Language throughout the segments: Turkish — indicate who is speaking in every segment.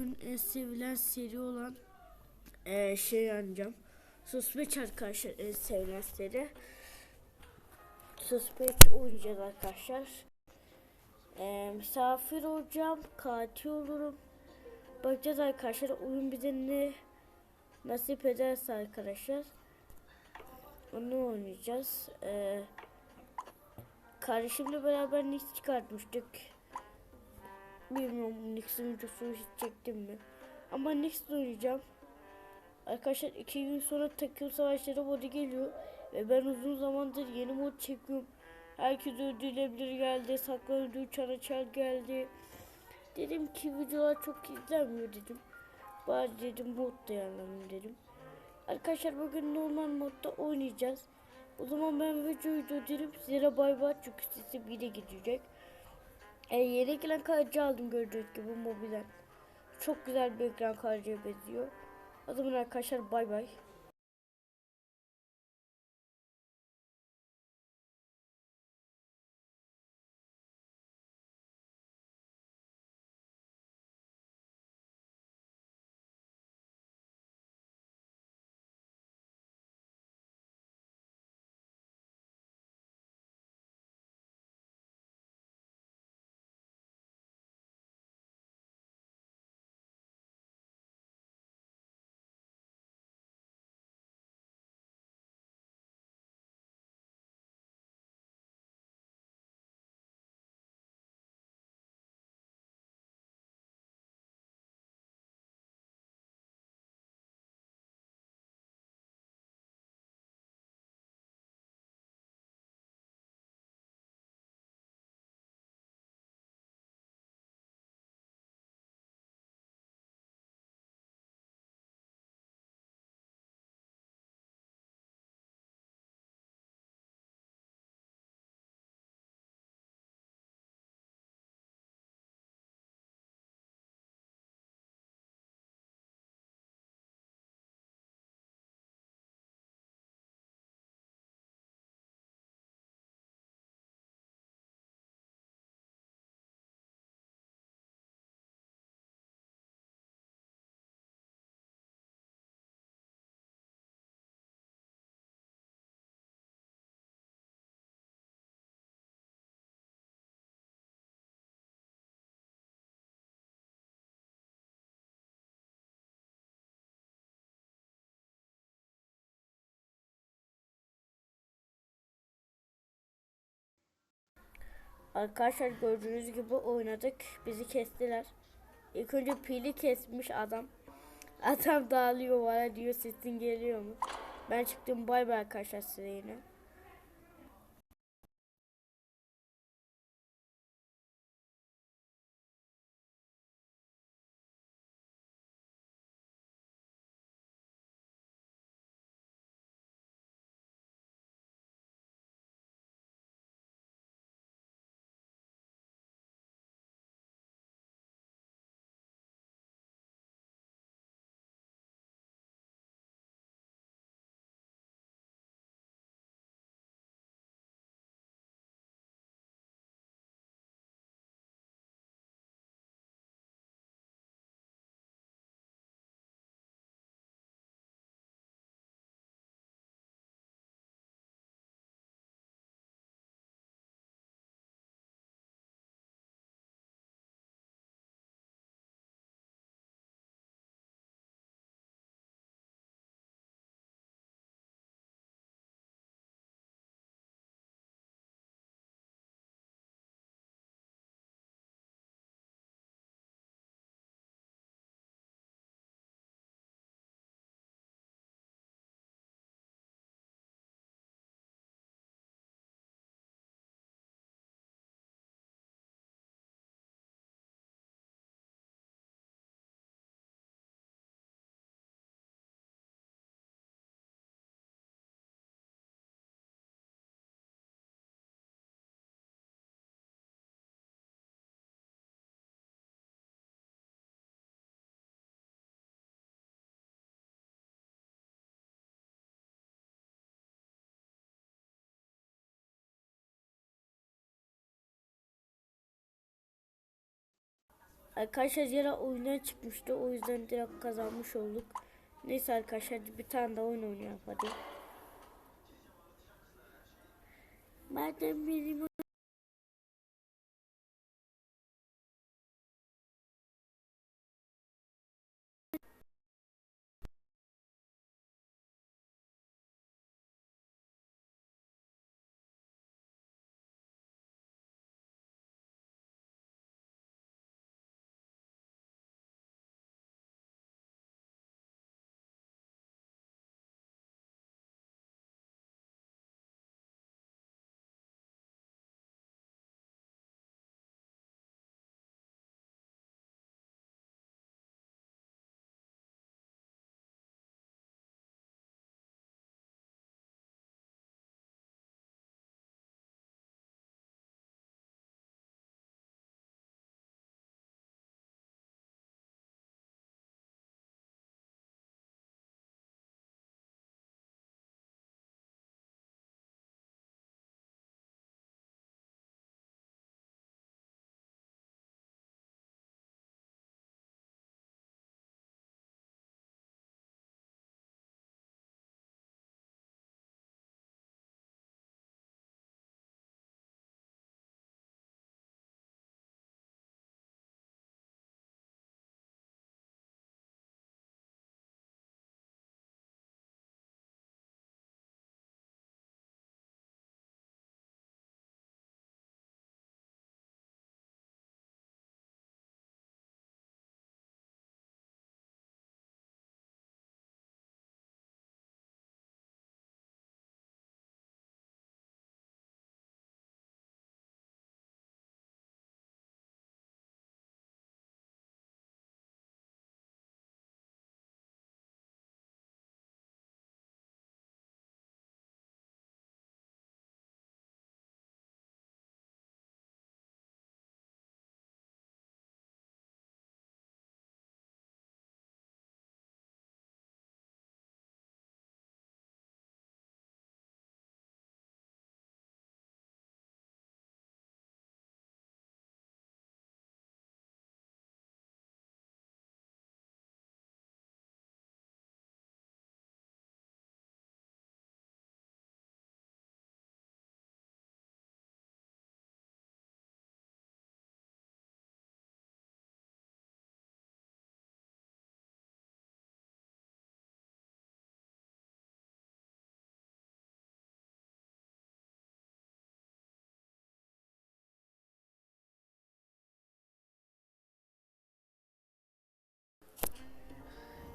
Speaker 1: bugün en sevilen seri olan eee şey oynayacağım. Suspeç arkadaşlar en sevilen seri. Suspeç oynayacağız arkadaşlar. Eee, misafir olacağım, katil olurum. Bakacağız arkadaşlar oyun bize ne nasip ederse arkadaşlar. Onu oynayacağız. Eee kardeşimle beraber Nix çıkartmıştık. Bilmiyorum Nix'in videosunu hiç çektim mi? Ama Nix'le oynayacağım. Arkadaşlar iki gün sonra takım savaşları modu geliyor. Ve ben uzun zamandır yeni mod çekiyorum. Herkes öldürülebilir geldi. Saklanıcı uçan açar geldi. Dedim ki videolar çok izlenmiyor dedim. Bari dedim mod dayanalım dedim. Arkadaşlar bugün normal modda oynayacağız. O zaman ben videoyu durdurayım. Size bay bay çünkü sesim yine gidecek. E, yeni gelen kalıcı aldım gördüğünüz gibi mobilden. Çok güzel bir ekran kalıcıya benziyor. O zaman arkadaşlar bay bay. Arkadaşlar gördüğünüz gibi oynadık. Bizi kestiler. İlk önce pili kesmiş adam. Adam dağılıyor bana diyor sesin geliyor mu? Ben çıktım bay bay arkadaşlar size yine. Arkadaşlar yara oyundan çıkmıştı. O yüzden direkt kazanmış olduk. Neyse arkadaşlar bir tane daha oyun oynayalım hadi. Madem benim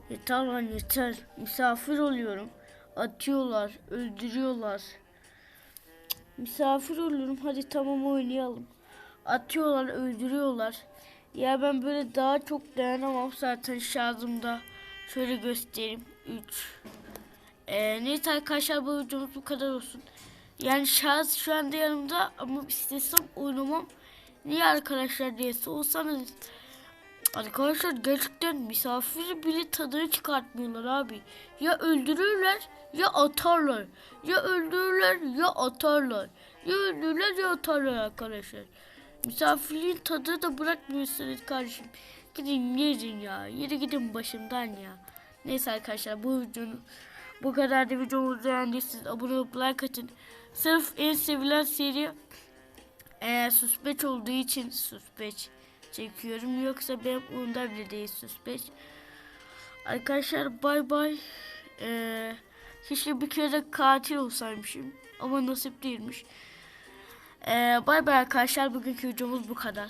Speaker 1: Yeter lan yeter. Misafir oluyorum. Atıyorlar, öldürüyorlar. Misafir oluyorum. Hadi tamam oynayalım. Atıyorlar, öldürüyorlar. Ya ben böyle daha çok dayanamam zaten şarjımda. Şöyle göstereyim. 3. Ee, neyse arkadaşlar bu videomuz bu kadar olsun. Yani şarj şu anda yanımda ama istesem oynamam. Niye arkadaşlar diye sorsanız Arkadaşlar gerçekten misafir bile tadını çıkartmıyorlar abi. Ya öldürürler ya atarlar. Ya öldürürler ya atarlar. Ya öldürürler ya atarlar arkadaşlar. Misafirliğin tadını da bırakmıyorsunuz kardeşim. Gidin yedin ya. Yedi gidin başımdan ya. Neyse arkadaşlar bu videonun bu kadar da videomuzu beğendiyseniz abone olup like atın. Sırf en sevilen seri eğer suspeç olduğu için suspeç çekiyorum. Yoksa benim umurumda bile değil suspeç. Arkadaşlar bay bay. Ee, keşke bir kere katil olsaymışım. Ama nasip değilmiş. Ee, bay bay arkadaşlar. Bugünkü videomuz bu kadar.